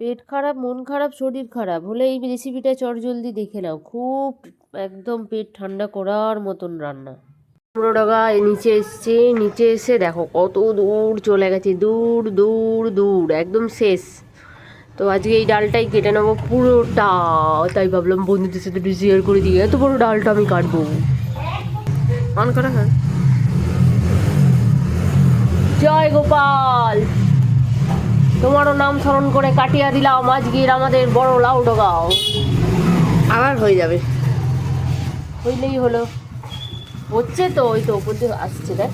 পেট খারাপ, মন খারাপ, শরীর খারাপ, হলে এই রেসিপিটা চটজলদি দেখে নাও। খুব একদম পেট ঠান্ডা করার মতন রান্না। পনেরো টাকা নিচে এসছে, নিচে এসে দেখো কত দূর চলে গেছে, দূর দূর দূর, একদম শেষ। তো আজকে এই ডালটাই কেটে নেব পুরোটা। তাই ভাবলাম বন্ধুদের সাথে একটু শেয়ার করে দিই। এত বড় ডালটা আমি কাটবো। অন করা হয়। জয় গোপাল! তোমারও নাম স্মরণ করে কাটিয়া দিলাম আজকের আমাদের বড় লাউ ডগাও আবার হয়ে যাবে। হইলেই হলো। হচ্ছে তো ওই তো ওপর দিয়ে আসছে দেখ।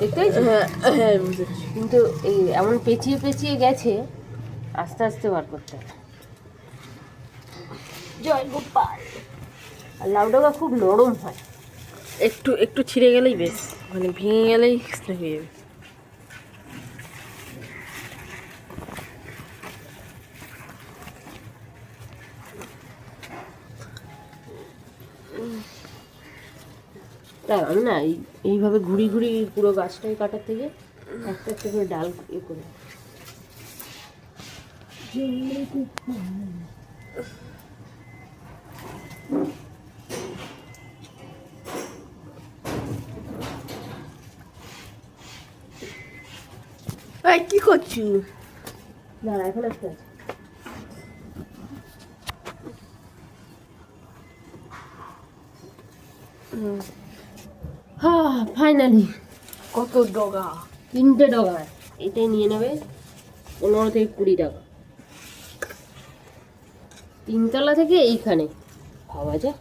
দেখতে? হ্যাঁ হ্যাঁ কিন্তু এই এমন পেঁচিয়ে পেঁচিয়ে গেছে আস্তে আস্তে বার করতে হবে। জয় গোপাল। আর খুব নরম হয়। একটু একটু ছিঁড়ে গেলেই বেশ মানে ভেঙে গেলেই হয়ে যাবে। তা আমি না এই, এইভাবে ঘুরি ঘুরি পুরো গাছটাই কাটার থেকে একটা একটা করে ডাল ইয়ে করে। কি করছু? দাঁড়া, এখন একটা আছে হ্যাঁ ফাইনালি কত ডগা? তিনটে ডগা এটাই নিয়ে নেবে পনেরো থেকে কুড়ি টাকা। তিনতলা থেকে এইখানে। ভাবা যায়।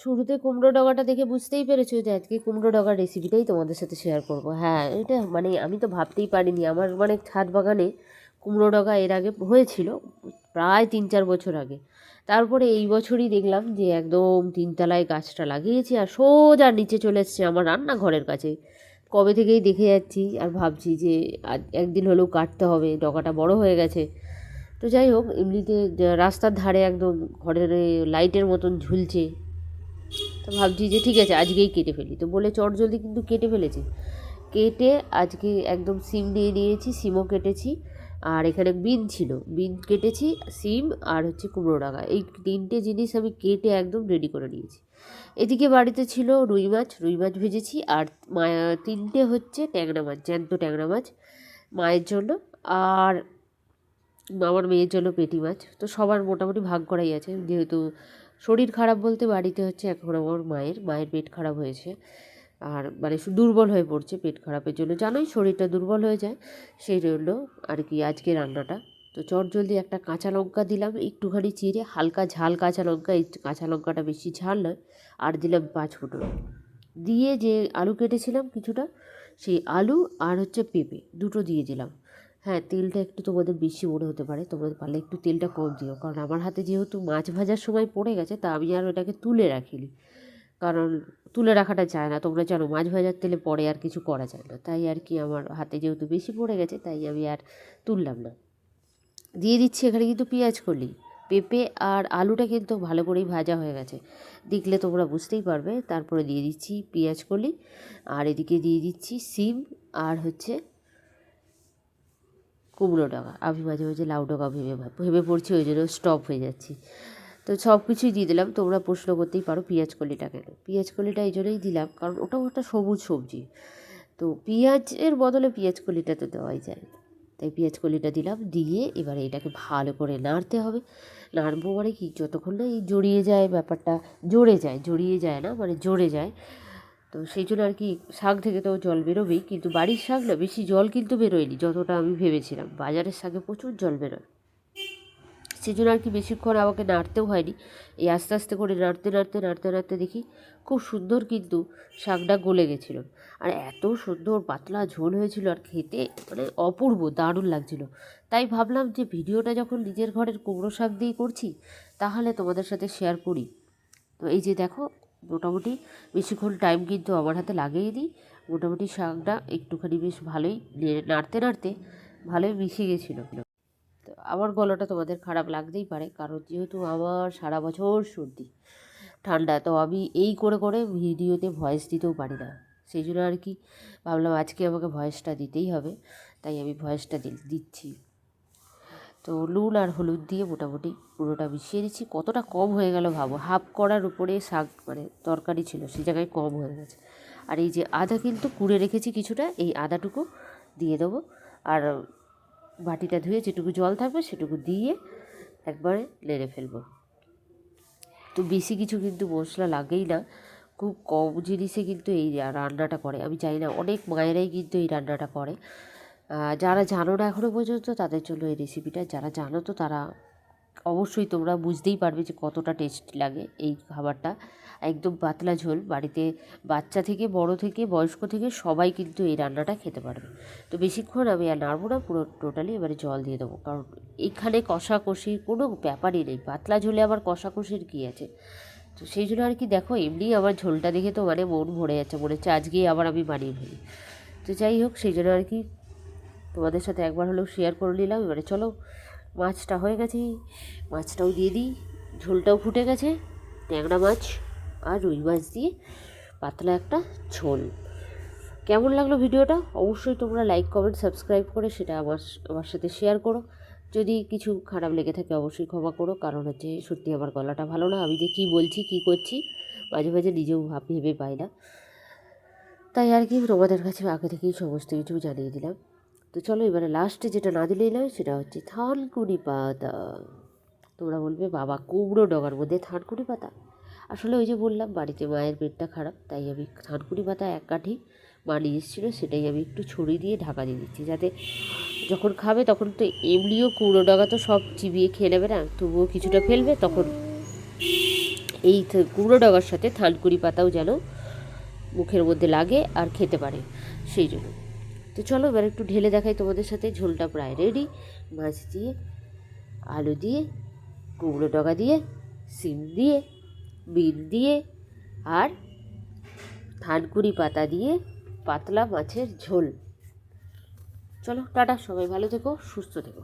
শুরুতে কুমড়ো ডগাটা দেখে বুঝতেই পেরেছ যে আজকে কুমড়ো ডগার রেসিপিটাই তোমাদের সাথে শেয়ার করব। হ্যাঁ এটা মানে আমি তো ভাবতেই পারিনি। আমার মানে ছাদ বাগানে কুমড়ো ডগা এর আগে হয়েছিল প্রায় তিন চার বছর আগে। তারপরে এই বছরই দেখলাম যে একদম তিনতলায় গাছটা লাগিয়েছি আর সোজা নিচে চলে এসছে আমার রান্নাঘরের কাছে। কবে থেকেই দেখে যাচ্ছি আর ভাবছি যে একদিন হলেও কাটতে হবে, ডগাটা বড় হয়ে গেছে। তো যাই হোক, এমনিতে রাস্তার ধারে একদম ঘরের লাইটের মতন ঝুলছে। তো ভাবছি যে ঠিক আছে, আজকেই কেটে ফেলি। তো বলে চট জলদি কিন্তু কেটে ফেলেছি। কেটে আজকে একদম সিম দিয়ে নিয়েছি, সিমও কেটেছি। আর এখানে বিন ছিল। বিন কেটেছি, সিম আর হচ্ছে কুমড়ো ডাঙা এই তিনটে জিনিস আমি কেটে একদম রেডি করে নিয়েছি। এদিকে বাড়িতে ছিল রুই মাছ রুই মাছ ভেজেছি আর তিনটে হচ্ছে ট্যাংরা মাছ, জ্যান্ত ট্যাংরা মাছ মায়ের জন্য আর আমার মেয়ের জন্য পেটি মাছ। তো সবার মোটামুটি ভাগ করাই আছে। যেহেতু শরীর খারাপ বলতে বাড়িতে হচ্ছে এখন আমার মায়ের মায়ের পেট খারাপ হয়েছে। আর মানে দুর্বল হয়ে পড়ছে পেট খারাপের জন্য। জানোই শরীরটা দুর্বল হয়ে যায়, সেই জন্য আর কি আজকে রান্নাটা। তো চট জলদি একটা কাঁচা লঙ্কা দিলাম, একটুখানি চিড়ে, হালকা ঝাল কাঁচা লঙ্কা, এই কাঁচা লঙ্কাটা বেশি ঝাল নয়, আর দিলাম পাঁচ ফোটন দিয়ে যে আলু কেটেছিলাম কিছুটা, সেই আলু আর হচ্ছে পেঁপে, দুটো দিয়ে দিলাম। হ্যাঁ তেলটা একটু তোমাদের বেশি মনে হতে পারে, তোমরা পারলে একটু তেলটা কম দিও। কারণ আমার হাতে যেহেতু মাছ ভাজার সময় পড়ে গেছে, তা আমি আর ওটাকে তুলে রাখিনি। কারণ তুলে রাখাটা যায় না। তোমরা জানো মাছ ভাজার তেলে পরে আর কিছু করা যায় না। তাই আর কি আমার হাতে যেহেতু বেশি পড়ে গেছে, তাই আমি আর তুললাম না। দিয়ে দিচ্ছি এখানে কিন্তু পেঁয়াজ কলি। পেঁপে আর আলুটা কিন্তু ভালো করেই ভাজা হয়ে গেছে। দেখলে তোমরা বুঝতেই পারবে। তারপরে দিয়ে দিচ্ছি পেঁয়াজ কলি। আর এদিকে দিয়ে দিচ্ছি সিম আর হচ্ছে কুমড়ো ডগা আমি মাঝে মাঝে লাউ ডগা ভাব- ভেবে পড়ছি, ওই জন্য স্টপ হয়ে যাচ্ছি। তো সব কিছুই দিয়ে দিলাম। তোমরা প্রশ্ন করতেই পারো পেঁয়াজ কলিটা কেন পেঁয়াজ কলিটা এই জন্যই দিলাম, কারণ ওটাও একটা সবুজ সবজি। তো পেঁয়াজের বদলে পেঁয়াজ কলিটা তো দেওয়াই যায়। তাই পেঁয়াজ কলিটা দিলাম, দিয়ে এবারে এটাকে ভালো করে নাড়তে হবে। নাড়বো মানে কি, যতক্ষণ না এই জড়িয়ে যায় ব্যাপারটা, জড়ে যায়, জড়িয়ে যায় না মানে জড়ে যায়। তো সেই জন্য আর কি শাক থেকে তো জল বেরোবেই, কিন্তু বাড়ির শাক না, বেশি জল কিন্তু বেরোয়নি, যতটা আমি ভেবেছিলাম। বাজারের শাকে প্রচুর জল বেরোয়। সেই জন্য আর কি বেশিক্ষণ আমাকে নাড়তেও হয়নি। এই আস্তে আস্তে করে নাড়তে নাড়তে নাড়তে নাড়তে দেখি খুব সুন্দর কিন্তু শাকটা গলে গেছিল। আর এত সুন্দর পাতলা ঝোল হয়েছিল আর খেতে মানে অপূর্ব, দারুণ লাগছিল। তাই ভাবলাম যে ভিডিওটা যখন নিজের ঘরের কুমড়ো শাক দিয়ে করছি, তাহলে তোমাদের সাথে শেয়ার করি। তো এই যে দেখো, মোটামুটি বেশিক্ষণ টাইম কিন্তু আমার হাতে লাগিয়ে দিই। মোটামুটি শাকটা একটুখানি বেশ ভালোই নাড়তে নাড়তে ভালোই মিশে গেছিল। আমার গলাটা তোমাদের খারাপ লাগতেই পারে, কারণ যেহেতু আমার সারা বছর সর্দি, ঠান্ডা, তো আমি এই করে করে ভিডিওতে ভয়েস দিতেও পারি না। সেই জন্য আর কি ভাবলাম আজকে আমাকে ভয়েসটা দিতেই হবে, তাই আমি ভয়েসটা দিচ্ছি। তো নুন আর হলুদ দিয়ে মোটামুটি পুরোটা মিশিয়ে দিচ্ছি। কতটা কম হয়ে গেল ভাবো? হাফ করার উপরে শাক মানে তরকারি ছিল, সেই জায়গায় কম হয়ে গেছে। আর এই যে আদা কিন্তু কুড়ে রেখেছি কিছুটা, এই আদাটুকু দিয়ে দেবো। আর বাটিটা ধুয়ে যেটুকু জল থাকবে সেটুকু দিয়ে একবারে নেড়ে ফেলব। তো বেশি কিছু কিন্তু মশলা লাগেই না। খুব কম জিনিসে কিন্তু এই রান্নাটা করে। আমি জানি না, অনেক মায়েরাই কিন্তু এই রান্নাটা করে। যারা জানো না এখনও পর্যন্ত তাদের জন্য এই রেসিপিটা যারা জানো তো তারা অবশ্যই তোমরা বুঝতেই পারবে যে কতটা টেস্টি লাগে এই খাবারটা। একদম পাতলা ঝোল, বাড়িতে বাচ্চা থেকে, বড় থেকে, বয়স্ক থেকে সবাই কিন্তু এই রান্নাটা খেতে পারবে। তো বেশিক্ষণ আমি আর নাড়বো না, পুরো টোটালি এবারে জল দিয়ে দেবো। কারণ এখানে কষাকষি কোনো ব্যাপারই নেই। পাতলা ঝোলে আবার কষাকষির কী আছে? তো সেই জন্য আর কি দেখো, এমনি আমার ঝোলটা দেখে তো মানে মন ভরে যাচ্ছে, মনে হচ্ছে আজকেই আবার আমি বানিয়ে ফেলি। তো যাই হোক, সেই জন্য আর কি তোমাদের সাথে একবার হলেও শেয়ার করে নিলাম। এবারে চলো মাছটা হয়ে গেছে। মাছটাও দিয়ে দিই। ঝোলটাও ফুটে গেছে। ট্যাংরা মাছ আর রুই মাছ দিয়ে পাতলা একটা ঝোল। কেমন লাগল ভিডিওটা? অবশ্যই তোমরা লাইক কমেন্ট সাবস্ক্রাইব করে সেটা আমার আমার সাথে শেয়ার করো। যদি কিছু খারাপ লেগে থাকে অবশ্যই ক্ষমা করো। কারণ হচ্ছে সত্যি আমার গলাটা ভালো না। আমি যে কী বলছি, কী করছি, মাঝে মাঝে নিজেও ভাব ভেবে পাই না। তাই আর কি, তোমাদের কাছে আগে থেকেই সমস্ত কিছু জানিয়ে দিলাম। তো চলো এবারে লাস্টে যেটা না দিলেই নয়, সেটা হচ্ছে থানকুনি পাতা। তোমরা বলবে, বাবা, কুমড়ো ডগার মধ্যে থানকুনি পাতা? আসলে ওই যে বললাম, বাড়িতে মায়ের পেটটা খারাপ, তাই আমি থানকুনি পাতা এক কাঠি মা নিয়ে এসেছিল, সেটাই আমি একটু ছড়ি দিয়ে ঢাকা দিয়ে দিচ্ছি, যাতে যখন খাবে তখন তো এমনিও কুমড়ো ডগা তো সব চিবিয়ে খেয়ে নেবে না, তবুও কিছুটা ফেলবে, তখন এই কুমড়ো ডগার সাথে থানকুনি পাতাও যেন মুখের মধ্যে লাগে আর খেতে পারে, সেই জন্য। তো চলো, এবার একটু ঢেলে দেখাই তোমাদের সাথে। ঝোলটা প্রায় রেডি মাছ দিয়ে, আলু দিয়ে, কুমড়ো ডগা দিয়ে, সিম দিয়ে, বিন দিয়ে, আর থানকুড়ি পাতা দিয়ে পাতলা মাছের ঝোল। চলো, টাটা, সবাই ভালো থেকো, সুস্থ থেকো।